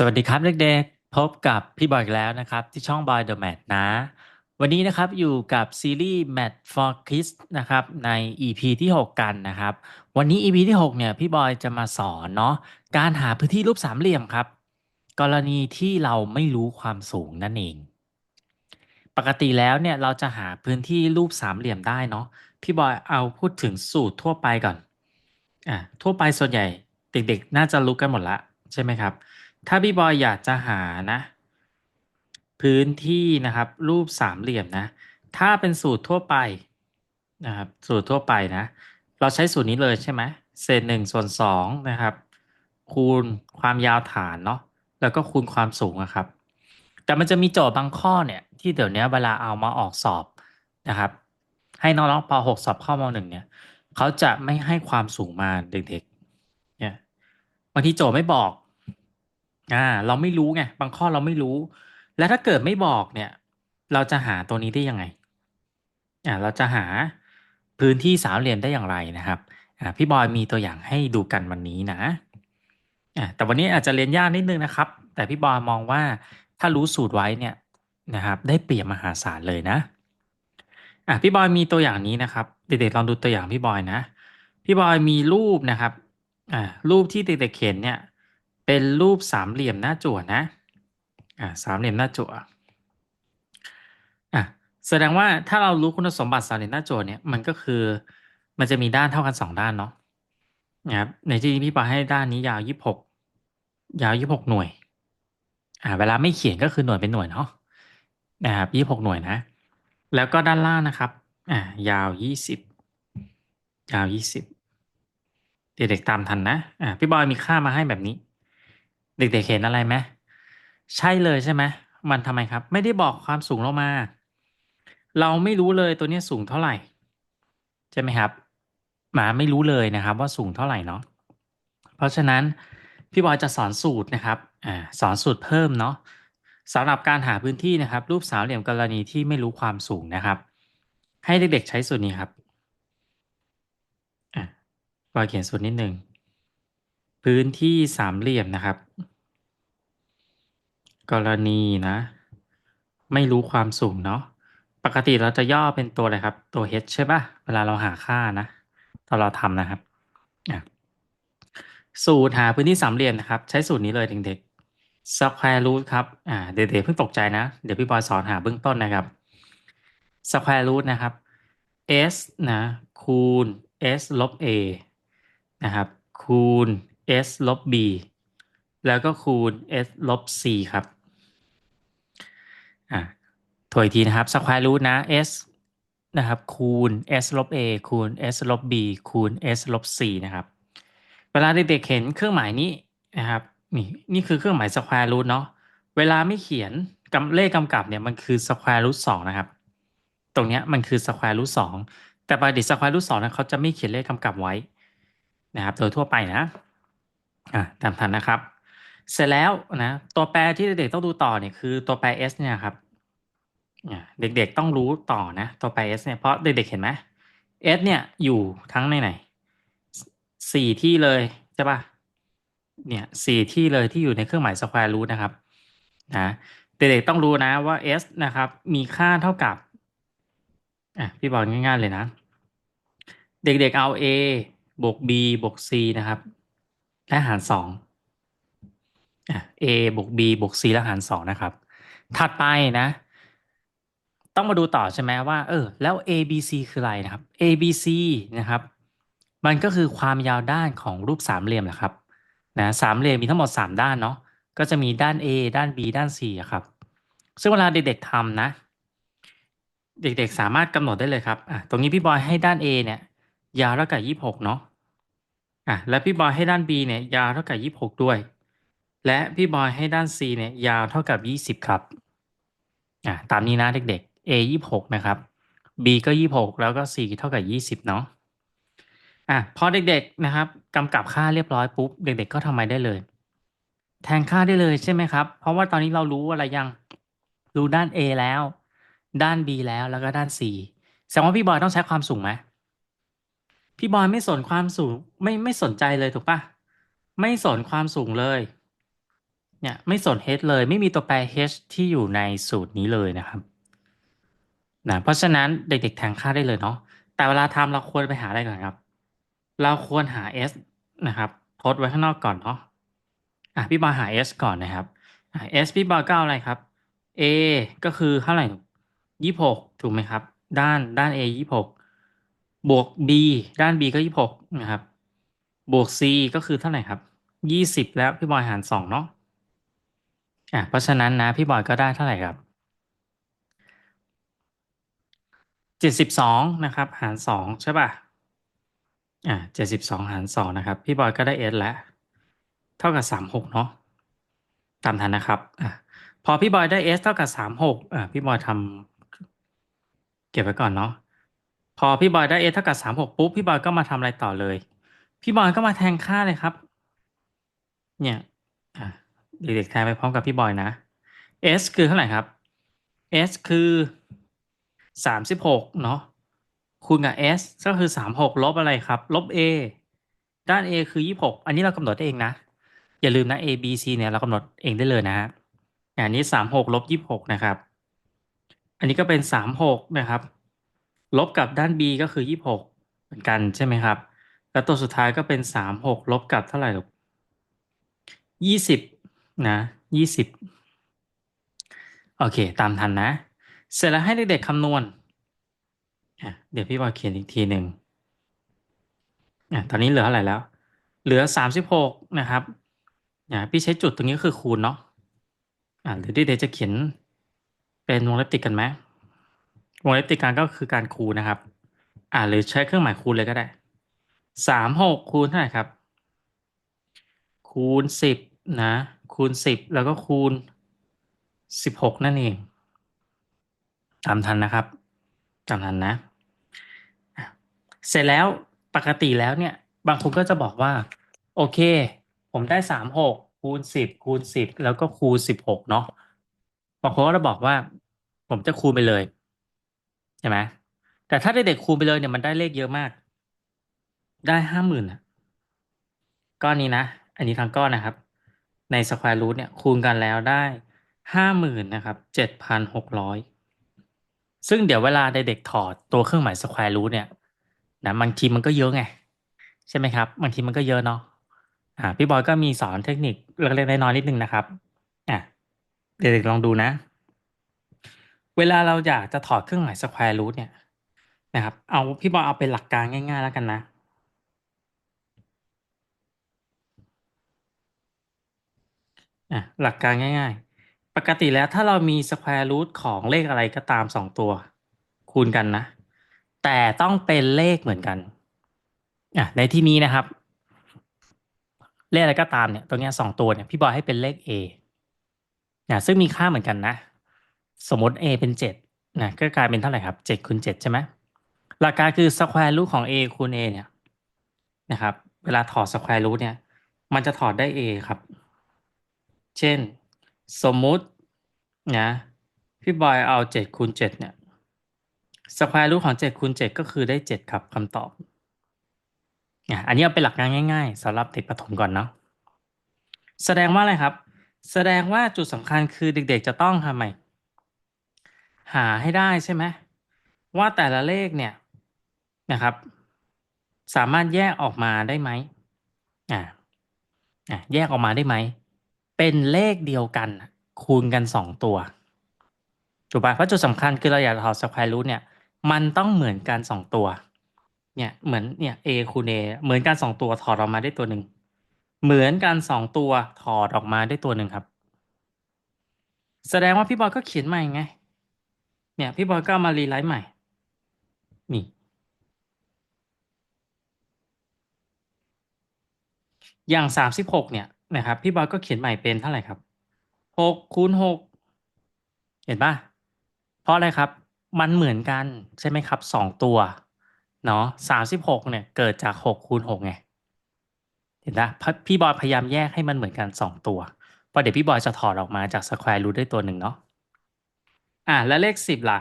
สวัสดีครับเด็กๆ พบกับพี่บอยอีกแล้วนะครับ ที่ช่อง Boy the Mat นะ วันนี้นะครับอยู่กับซีรีส์ Mat for Kids นะครับใน EP ที่ 6 กันนะครับ วันนี้ EP ที่ 6 เนี่ยพี่บอยจะมาสอนเนาะการหาพื้นที่รูปสามเหลี่ยมครับ กรณีที่เราไม่รู้ความสูงนั่นเอง ปกติแล้วเนี่ยเราจะหาพื้นที่รูปสามเหลี่ยมได้เนาะพี่บอยเอาพูดถึงสูตรทั่วไปก่อนอะทั่วไปส่วนใหญ่เด็กๆ น่าจะรู้กันหมดละใช่ไหมครับ ถ้าพี่บอยอยากจะหานะ พื้นที่นะครับ รูปสามเหลี่ยมนะ ถ้าเป็นสูตรทั่วไปนะครับ สูตรทั่วไปนะ เราใช้สูตรนี้เลยใช่ไหมเศษหนึ่งส่วนสองนะครับ คูณความยาวฐานเนาะแล้วก็คูณความสูงนะครับ แต่มันจะมีโจทย์บางข้อเนี่ย ที่เดี๋ยวนี้เวลาเอามาออกสอบนะครับ ให้น้องๆป .6 สอบข้อม .1 เนี่ยเขาจะไม่ให้ความสูงมาเด็กๆเนี่ยบางทีโจทย์ไม่บอก อ่า เราไม่รู้ไง บางข้อเราไม่รู้ แล้วถ้าเกิดไม่บอกเนี่ย เราจะหาตัวนี้ได้ยังไง อ่า เราจะหาพื้นที่สามเหลี่ยมได้อย่างไรนะครับ อ่า พี่บอยมีตัวอย่างให้ดูกันวันนี้นะ อ่า แต่วันนี้อาจจะเรียนยากนิดนึงนะครับ แต่พี่บอยมองว่าถ้ารู้สูตรไว้เนี่ยนะครับ ได้เปรียบมหาศาลเลยนะ อะพี่บอยมีตัวอย่างนี้นะครับ เด็กๆลองดูตัวอย่างพี่บอยนะ พี่บอยมีรูปนะครับ อ่า รูปที่เด็กๆเห็นเนี่ย เป็นรูปสามเหลี่ยมหน้าจั่วนะอ่าสามเหลี่ยมหน้าจั่วอะแสดงว่าถ้าเรารู้คุณสมบัติสามเหลี่ยมหน้าจั่วเนี่ยมันก็คือมันจะมีด้านเท่ากันสองด้านเนาะนะครับในที่นี้พี่บอให้ด้านนี้ยาวยี่หกยาวยี่หกหน่วย อ่า เวลาไม่เขียนก็คือหน่วยเป็นหน่วยเนาะนะครับยี่หกหน่วยนะ แล้วก็ด้านล่างนะครับ อ่า ยาวยี่สิบยาวยี่สิบเด็กๆตามทันนะ อ่า พี่บอยมีค่ามาให้แบบนี้ เด็กๆเห็นอะไรไหมใช่เลยใช่ไหมมันทำไมครับ ไม่ได้บอกความสูงเรามา เราไม่รู้เลยตัวนี้สูงเท่าไหร่ ใช่ไหมครับ หมาไม่รู้เลยนะครับ ว่าสูงเท่าไหร่เนาะเพราะฉะนั้นพี่บอยจะสอนสูตรนะครับอสอนสูตรเพิ่มเนาะสำหรับการหาพื้นที่นะครับ รูปสามเหลี่ยมกรณีที่ไม่รู้ความสูงนะครับ ให้เด็กๆใช้สูตรนี้ครับบอยเขียนสูตรนิดหนึ่ง พื้นที่สามเหลี่ยมนะครับ กรณีนะ ไม่รู้ความสูงเนาะปกติเราจะย่อเป็นตัวอะไรครับ ตัว h ใช่ปะเวลาเราหาค่านะ ตอนเราทำนะครับสูตรหาพื้นที่สามเหลี่ยมนะครับ ใช้สูตรนี้เลยเด็กๆ square root ครับอ่าเด็กๆเพิ่งตกใจนะ เดี๋ยวพี่บอยสอนหาเบื้องต้นนะครับ square root นะครับ s นะคูณ s ลบ a นะครับ คูณ s ลบ b แล้วก็คูณ s ลบ c ครับอ่าถอยทีนะครับ square root นะ s นะครับคูณ s ลบ a คูณ s ลบ b คูณ s ลบ c นะครับ เวลาเด็กๆเห็นเครื่องหมายนี้นะครับนี่นี่คือเครื่องหมาย square root เนาะเวลาไม่เขียนกำเลขกำกับเนี่ยมันคือ square root สองนะครับ ตรงเนี้ยมันคือ square root สองแต่ปกติ square root สองนะเขาจะไม่เขียนเลขกำกับไว้นะครับโดยทั่วไปนะ อ่าตามทันนะครับ เสร็จแล้วนะตัวแปรที่เด็กๆต้องดูต่อเนี่ยคือตัวแปร s เนี่ยครับเด็กๆต้องรู้ต่อนะตัวแปร s เนี่ยเพราะเด็กๆเห็นไหม s เนี่ยอยู่ทั้งในไหนสี่ที่เลยใช่ปะเนี่ยสี่ที่เลยที่อยู่ในเครื่องหมาย square root นะครับนะเด็กๆต้องรู้นะว่า s นะครับมีค่าเท่ากับอะพี่บอกง่ายๆเลยนะ เด็กๆเอา a บวก b บวก c นะครับ และหารสองอะ a บวก b บวก c และหารสองนะครับ ถัดไปนะ ต้องมาดูต่อใช่ไหมว่า เออ แล้ว a b c คืออะไรนะครับ a b c นะครับ มันก็คือความยาวด้านของรูปสามเหลี่ยมแหละครับ นะสามเหลี่ยมมีทั้งหมดสามด้านเนาะ ก็จะมีด้าน a ด้าน b ด้าน c อะครับ ซึ่งเวลาเด็กๆทำนะ เด็กๆสามารถกำหนดได้เลยครับ อะ ตรงนี้พี่บอยให้ด้าน a เนี่ย ยาวเท่ากับยี่หกเนาะ อะและพี่บอยให้ด้าน b เนี่ยยาวเท่ากับยี่หกด้วย และพี่บอยให้ด้าน c เนี่ยยาวเท่ากับยี่สิบครับอะตามนี้นะเด็กๆ a ยี่หกนะครับ b ก็ยี่หกแล้วก็ c เท่ากับยี่สิบเนาะอะพอเด็กๆนะครับกำกับค่าเรียบร้อยปุ๊บเด็ก ๆ ก็ทำไมได้เลย แทนค่าได้เลยใช่ไหมครับ เพราะว่าตอนนี้เรารู้อะไรยังรู้ด้าน a แล้ว ด้าน b แล้วแล้วก็ด้าน c แสดงว่าพี่บอยต้องใช้ความสูงไหม พี่บอยไม่สนความสูง ไม่ไม่สนใจเลยถูกปะไม่สนความสูงเลย เนี่ย ไม่สน h เลยไม่มีตัวแปร h ที่อยู่ในสูตรนี้เลยนะครับนะเพราะฉะนั้นเด็กๆแทนค่าได้เลยเนาะแต่เวลาทำเราควรไปหาอะไรก่อนครับ เราควรหา s นะครับทดไว้ข้างนอกก่อนเนาะอะพี่บอยหา s ก่อนนะครับอะ s พี่บอยก็เอาอะไรครับ a ก็คือเท่าไหร่ยี่หกถูกไหมครับ ด้านด้าน a ยี่หก บวก b ด้าน b ก็ยี่หกนะครับ บวก c ก็คือเท่าไหร่ครับยี่สิบแล้วพี่บอยหารสองเนาะอะเพราะฉะนั้นนะพี่บอยก็ได้เท่าไหร่ครับเจ็ดสิบสองนะครับ หารสองใช่ป่ะอะเจ็ดสิบสองหารสองนะครับ พี่บอยก็ได้ s แล้ว เท่ากับสามหกเนาะตามทันนะครับอะพอพี่บอยได้ s เท่ากับสามหกอะพี่บอยทำเก็บไว้ก่อนเนาะ พอพี่บอยได้ s เท่ากับสามหกปุ๊บพี่บอยก็มาทำอะไรต่อเลย พี่บอยก็มาแทนค่าเลยครับ เนี่ยเด็กๆแทนไปพร้อมกับพี่บอยนะ s คือเท่าไหร่ครับ s คือสามสิบหกเนาะคูณกับ s ก็คือสามหกลบอะไรครับ ลบ a ด้าน a คือยี่หกอันนี้เรากำหนดเองนะ อย่าลืมนะ a b c เนี่ยเรากำหนดเองได้เลยนะฮะอันนี้สามหกลบยี่หกนะครับ อันนี้ก็เป็นสามหกนะครับ ลบกับด้าน b ก็คือยี่หกเหมือนกันใช่ไหมครับ แล้วตัวสุดท้ายก็เป็นสามหกลบกับเท่าไหร่ลูกยี่สิบนะยี่สิบโอเค ตามทันนะ เสร็จแล้วให้เด็กๆคำนวณ เดี๋ยวพี่บอยเขียนอีกทีหนึ่งอ่ตอนนี้เหลือเท่าไหร่แล้ว เหลือสามสิบหกนะครับอ่พี่ใช้จุดตรงนี้คือคูณเนาะอะหรือเด็กๆจะเขียนเป็นวงเล็บติดกันไหม วงเล็บติดกันก็คือการคูณนะครับ อะหรือใช้เครื่องหมายคูณเลยก็ได้สามหกคูณเท่าไหร่ครับ คูณสิบนะ คูณสิบแล้วก็คูณสิบหกนั่นเองตามทันนะครับตามทันนะ เสร็จแล้วปกติแล้วเนี่ย บางคนก็จะบอกว่า โอเค ผมได้สามหกคูณสิบคูณสิบแล้วก็คูณสิบหกเนาะบางคนก็จะบอกว่า ผมจะคูณไปเลย ใช่ไหมแต่ถ้าได้เด็กคูณไปเลยเนี่ยมันได้เลขเยอะมาก ได้ห้าหมื่นอะก้อนนี้นะ อันนี้ทางก้อนนะครับ ในสแควร์รูทเนี่ยคูณกันแล้วได้ห้าหมื่นนะครับเจ็ดพันหกร้อยซึ่งเดี๋ยวเวลาเด็กๆถอดตัวเครื่องหมายสแควร์รูทเนี่ยนะบางทีมันก็เยอะไง ใช่ไหมครับบางทีมันก็เยอะเนาะอ่าพี่บอยก็มีสอนเทคนิคเล็กๆน้อยๆนิดนึงนะครับอะเด็กๆลองดูนะ เวลาเราอยากจะถอดเครื่องหมายสแควร์รูทเนี่ยนะครับ เอาพี่บอยเอาเป็นหลักการง่าย ๆ แล้วกันนะ อะหลักการง่าย ๆ ปกติแล้วถ้าเรามีสแควร์รูทของเลขอะไรก็ตามสองตัวคูณกันนะ แต่ต้องเป็นเลขเหมือนกันอะในที่นี้นะครับ เลขอะไรก็ตามเนี่ยตรงเนี้ยสองตัวเนี่ยพี่บอยให้เป็นเลข a นะซึ่งมีค่าเหมือนกันนะ สมมติ a เป็นเจ็ดนะก็กลายเป็นเท่าไหร่ครับเจ็ดคูณเจ็ดใช่ไหมหลักการคือสแควร์รูทของ a คูณ a เนี่ยนะครับ เวลาถอดสแควร์รูทเนี่ย มันจะถอดได้ a ครับ เช่น สมมุตินะพี่บอยเอาเจ็ดคูณเจ็ดเนี่ยสแควร์รูทของเจ็ดคูณเจ็ดก็คือได้เจ็ดครับคำตอบอะอันนี้เอาเป็นหลักการง่าย ๆสำหรับเด็กประถมก่อนเนาะแสดงว่าอะไรครับ แสดงว่าจุดสำคัญคือเด็กๆจะต้องทำไม หาให้ได้ใช่ไหมว่าแต่ละเลขเนี่ยนะครับ สามารถแยกออกมาได้ไหมอ่าอะแยกออกมาได้ไหม เป็นเลขเดียวกันคูณกันสองตัวถูกปะเพราะจุดสำคัญคือเราอยากถอดสแควร์รูทเนี่ย มันต้องเหมือนกันสองตัว เนี่ยเหมือนเนี่ย a คูณ a เหมือนกันสองตัวถอดออกมาได้ตัวหนึ่งเหมือนกันสองตัวถอดออกมาได้ตัวหนึ่งครับ แสดงว่าพี่บอยก็เขียนใหม่ไง เนี่ยพี่บอยก็มารีไลท์ใหม่ นี่ อย่างสามสิบหกเนี่ยนะครับ พี่บอยก็เขียนใหม่เป็นเท่าไหร่ครับหกคูณหกเห็นปะเพราะอะไรครับ มันเหมือนกันใช่ไหมครับสองตัวเนาะสามสิบหกเนี่ยเกิดจากหกคูณหกไงเห็นปะพี่บอยพยายามแยกให้มันเหมือนกันสองตัวเพราะเดี๋ยวพี่บอยจะถอดออกมาจากสแควร์รูทได้ตัวหนึ่งเนาะ อะแล้วเลขสิบล่ะ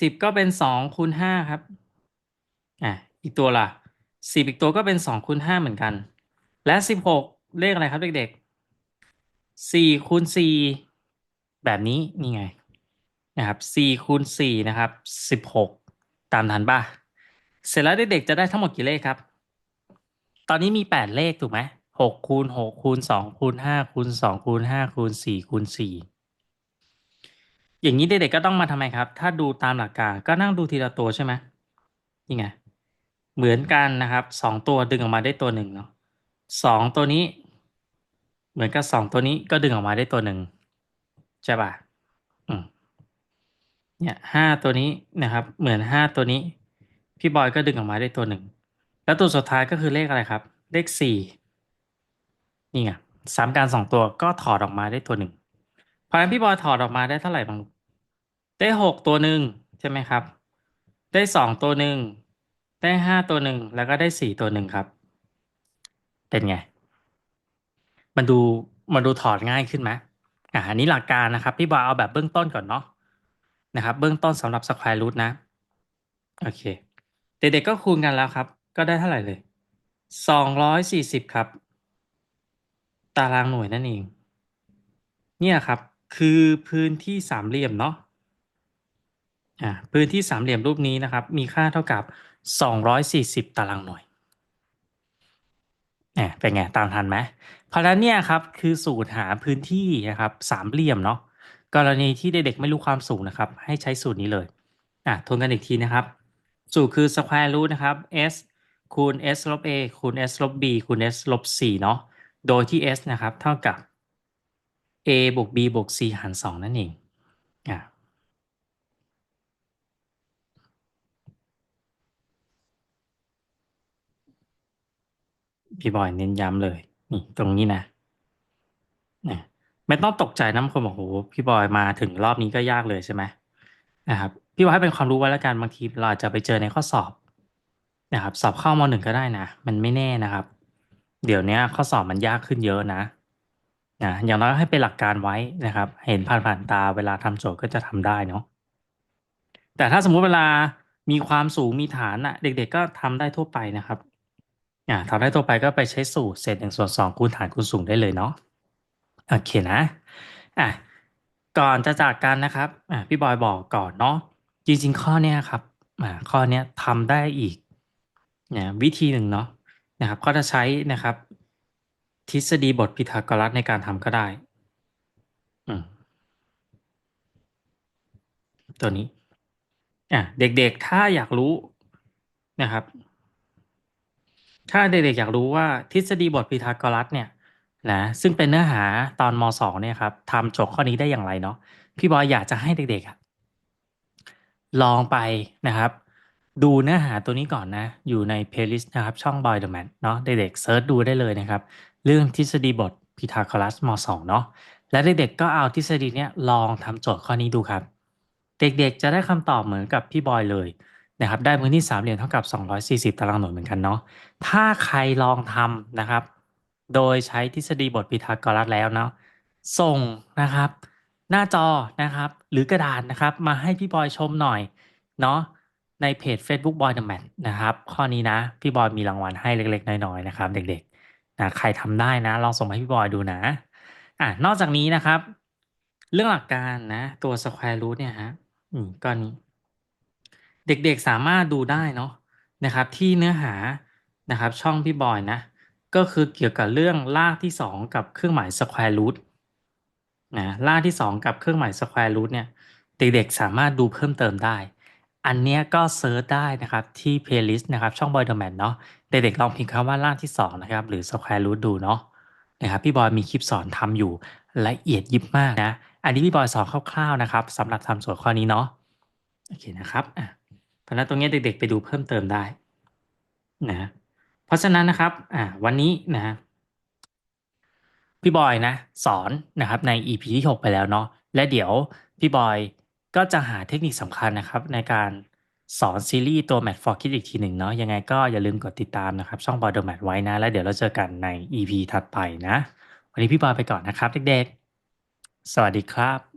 สิบก็เป็นสองคูณห้าครับอะอีกตัวล่ะสิบอีกตัวก็เป็นสองคูณห้าเหมือนกัน และสิบหกเลขอะไรครับเด็กสี่คูณสี่แบบนี้นี่ไงนะครับสี่คูณสี่นะครับสิบหกตามทันป่ะเสร็จแล้วเด็กๆจะได้ทั้งหมดกี่เลขครับ ตอนนี้มีแปดเลขถูกไหมหกคูณหกคูณสองคูณห้าคูณสองคูณห้าคูณสี่คูณสี่ อย่างนี้เด็กๆก็ต้องมาทำไมครับ ถ้าดูตามหลักการก็นั่งดูทีละตัวใช่ไหมนี่ไง เหมือนกันนะครับสองตัวดึงออกมาได้ตัวหนึ่งเนาะสองตัวนี้ เหมือนกับสองตัวนี้ก็ดึงออกมาได้ตัวหนึ่งใช่ป่ะอืมเนี่ยห้าตัวนี้นะครับ เหมือนห้าตัวนี้ พี่บอยก็ดึงออกมาได้ตัวหนึ่งแล้วตัวสุดท้ายก็คือเลขอะไรครับ เลขสี่นี่ไงสามการสองตัวก็ถอดออกมาได้ตัวหนึ่งเพราะฉะนั้นพี่บอยถอดออกมาได้เท่าไหร่บาง ได้หกตัวหนึ่งใช่ไหมครับ ได้สองตัวหนึ่ง ได้ห้าตัวหนึ่ง แล้วก็ได้สี่ตัวหนึ่งครับ เป็นไง มันดูมันดูถอดง่ายขึ้นไหมอ่าอันนี้หลักการนะครับ พี่บอยเอาแบบเบื้องต้นก่อนเนาะนะครับ เบื้องต้นสำหรับ square root นะ โอเค เด็กๆก็คูณกันแล้วครับ ก็ได้เท่าไหร่เลยสองร้อยสี่สิบครับ ตารางหน่วยนั่นเอง เนี่ยครับ คือพื้นที่สามเหลี่ยมเนาะ อ่าพื้นที่สามเหลี่ยมรูปนี้นะครับ มีค่าเท่ากับสองร้อยสี่สิบตารางหน่วยเนี่ยเป็นไงตามทันไหมเพราะนั้นเนี่ยครับคือสูตรหาพื้นที่นะครับสามเหลี่ยมเนาะกรณีที่เด็กๆไม่รู้ความสูงนะครับ ให้ใช้สูตรนี้เลยอะทวนกันอีกทีนะครับ สูตรคือ square root นะครับ s คูณ s ลบ a คูณ s ลบ b คูณ s ลบ c เนาะโดยที่ s นะครับ เท่ากับ a บวก b บวก c หารสองนั่นเองอะ พี่บอยเน้นย้ำเลย นี่ ตรงนี้นะนะไม่ต้องตกใจนะบางคนบอกโหพี่บอยมาถึงรอบนี้ก็ยากเลยใช่ไหมนะครับ พี่บอยให้เป็นความรู้ไว้แล้วกันบางทีเราจะไปเจอในข้อสอบนะครับ สอบเข้ามหนึ่งก็ได้นะมันไม่แน่นะครับ เดี๋ยวนี้ข้อสอบมันยากขึ้นเยอะนะนะอย่างน้อยให้เป็นหลักการไว้นะครับ เห็นผ่านๆตาเวลาทำโจทย์ก็จะทำได้เนาะแต่ถ้าสมมุติเวลามีความสูงมีฐานอะเด็กๆก็ทำได้ทั่วไปนะครับ อ่าทำได้ทั่วไปก็ไปใช้สูตรเศษหนึ่งส่วนสองคูณฐานคูณสูงได้เลยเนาะโอเคนะอะก่อนจะจากกันนะครับอะพี่บอยบอกก่อนเนาะจริงๆข้อเนี้ยครับอ่าข้อเนี้ยทำได้อีกเนี่ยวิธีหนึ่งเนาะนะครับก็จะใช้นะครับ ทฤษฎีบทพีทาโกรัสในการทำก็ได้อืตัวนี้อะเด็กๆถ้าอยากรู้นะครับ ถ้าเด็กๆอยากรู้ว่าทฤษฎีบทพีทาโกรัสเนี่ยนะซึ่งเป็นเนื้อหาตอนม .2 เนี่ยครับทำโจทย์ข้อนี้ได้อย่างไรเนาะพี่บอยอยากจะให้เด็กๆอะลองไปนะครับ ดูเนื้อหาตัวนี้ก่อนนะ อยู่ในเพลย์ลิสต์นะครับ ช่อง Boy the Man เนาะเด็กๆเซิร์ชดูได้เลยนะครับ เรื่องทฤษฎีบทพีทาโกรัสม .2 เนาะและเด็กๆก็เอาทฤษฎีเนี้ยลองทำโจทย์ข้อนี้ดูครับ เด็กๆจะได้คำตอบเหมือนกับพี่บอยเลย นะครับได้พื้นที่สามเหลี่ยมเท่ากับ 240 ตารางหน่วยเหมือนกันเนาะถ้าใครลองทำนะครับ โดยใช้ทฤษฎีบทพีทาโกรัสแล้วเนาะส่งนะครับ หน้าจอนะครับ หรือกระดาษนะครับ มาให้พี่บอยชมหน่อยเนาะในเพจ Facebook Boy the Man นะครับ ข้อนี้นะ พี่บอยมีรางวัลให้เล็ก ๆ น้อยๆนะครับ เด็กๆนะใครทำได้นะ ลองส่งมาให้พี่บอยดูนะอะนอกจากนี้นะครับ เรื่องหลักการนะ ตัว square root เนี่ยฮะอืมก็นี้ เด็กๆสามารถดูได้เนาะนะครับที่เนื้อหานะครับช่องพี่บอยนะ ก็คือเกี่ยวกับเรื่องรากที่สองกับเครื่องหมาย square root นะรากที่สองกับเครื่องหมาย square root เนี่ยเด็กๆสามารถดูเพิ่มเติมได้ อันเนี้ยก็เซิร์ชได้นะครับที่ playlist นะครับช่อง Boy the Man เนาะเด็กๆลองพิมพ์คำว่ารากที่สองนะครับหรือ square root ดูเนาะนะครับพี่บอยมีคลิปสอนทำอยู่ละเอียดยิบมากนะ อันนี้พี่บอยสอนคร่าวๆนะครับสำหรับทำโจทย์ข้อนี้เนาะโอเคนะครับอะ เพราะฉะนั้นตรงนี้เด็กๆ ไปดูเพิ่มเติมได้นะเพราะฉะนั้นนะครับอ่าวันนี้นะพี่บอยนะสอนนะครับใน EP ที่ 6 ไปแล้วเนาะและเดี๋ยวพี่บอยก็จะหาเทคนิคสำคัญนะครับ ในการสอนซีรีส์ตัว Mat for Kids อีกทีหนึ่งเนาะยังไงก็อย่าลืมกดติดตามนะครับ ช่อง Boy the Math ไว้นะ แล้วเดี๋ยวเราเจอกันใน EP ถัดไปนะ วันนี้พี่บอยไปก่อนนะครับเด็กๆ สวัสดีครับ